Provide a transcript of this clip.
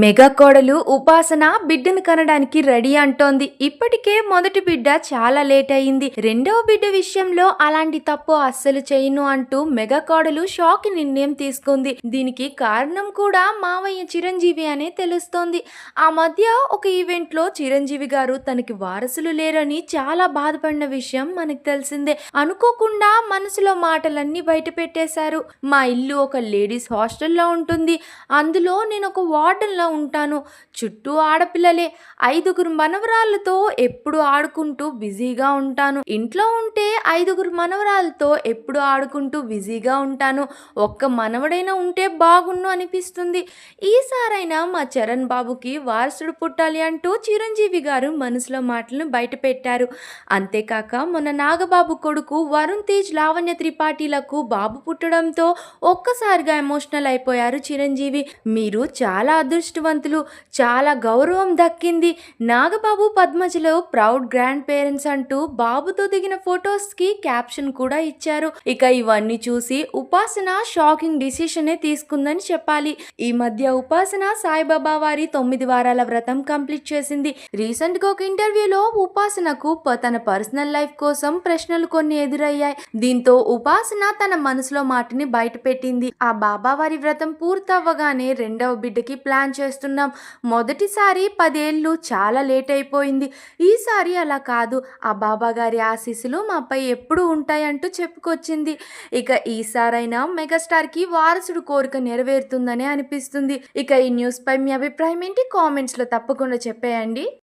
Mega కోడలు ఉపాసన బిడ్డను కనడానికి రెడీ అంటోంది. ఇప్పటికే మొదటి బిడ్డ చాలా లేట్ అయింది. రెండవ బిడ్డ విషయంలో అలాంటి తప్పు అస్సలు చేయను అంటూ మెగా కోడలు షాక్ నిర్ణయం తీసుకుంది. దీనికి కారణం కూడా మావయ్య చిరంజీవి అనే తెలుస్తోంది. ఆ మధ్య ఒక ఈవెంట్లో చిరంజీవి గారు తనకి వారసులు లేరని చాలా బాధపడిన విషయం మనకు తెలిసిందే. అనుకోకుండా మనసులో మాటలన్నీ బయట పెట్టేశారు. మా ఇల్లు ఒక లేడీస్ హాస్టల్లో ఉంటుంది. అందులో నేను ఒక వార్డెన్లా ఉంటాను. చుట్టూ ఆడపిల్లలే. ఐదుగురు మనవరాళ్ళతో ఎప్పుడు ఆడుకుంటూ బిజీగా ఉంటాను. ఇంట్లో ఉంటే ఐదుగురు మనవరాలతో ఎప్పుడు ఆడుకుంటూ బిజీగా ఉంటాను. ఒక్క మనవడైనా ఉంటే బాగుండు అనిపిస్తుంది. ఈసారైనా మా చరణ్ బాబుకి వారసుడు పుట్టాలి అంటూ చిరంజీవి గారు మనసులో మాటలను బయటపెట్టారు అంతేకాక మొన్న నాగబాబు కొడుకు వరుణ్ తేజ్ లావణ్య త్రిపాఠీలకు బాబు పుట్టడంతో ఒక్కసారిగా ఎమోషనల్ అయిపోయారు చిరంజీవి. మీరు చాలా అదృష్టం అదృష్టవంతులు. చాలా గౌరవం దక్కింది. నాగబాబు పద్మజలో ప్రౌడ్ గ్రాండ్ పేరెంట్స్ అంటూ బాబుతో దిగిన ఫొటోస్కి క్యాప్షన్ కూడా ఇచ్చారు. ఇక ఇవన్నీ చూసి ఉపాసన షాకింగ్ డిసిషనే తీసుకుందని చెప్పాలి. ఈ మధ్య ఉపాసన సాయిబాబా వారి తొమ్మిది వారాల వ్రతం కంప్లీట్ చేసింది. రీసెంట్గా ఒక ఇంటర్వ్యూలో ఉపాసనకు ప- తన పర్సనల్ లైఫ్ కోసం ప్రశ్నలు కొన్ని ఎదురయ్యాయి. దీంతో ఉపాసన తన మనసులో మాటని బయట పెట్టింది ఆ బాబా వారి వ్రతం పూర్తవ్వగానే రెండవ బిడ్డకి ప్లాన్ చేస్తున్నాం. మొదటిసారి పదేళ్ళు చాలా లేట్ అయిపోయింది. ఈసారి అలా కాదు. ఆ బాబా గారి ఆశీస్సులు మాపై ఎప్పుడూ ఉంటాయంటూ చెప్పుకొచ్చింది. ఇక ఈసారైనా మెగాస్టార్కి వారసుడు కోరిక నెరవేరుతుందనే అనిపిస్తుంది. ఇక ఈ న్యూస్పై మీ అభిప్రాయం ఏంటి? కామెంట్స్లో తప్పకుండా చెప్పేయండి.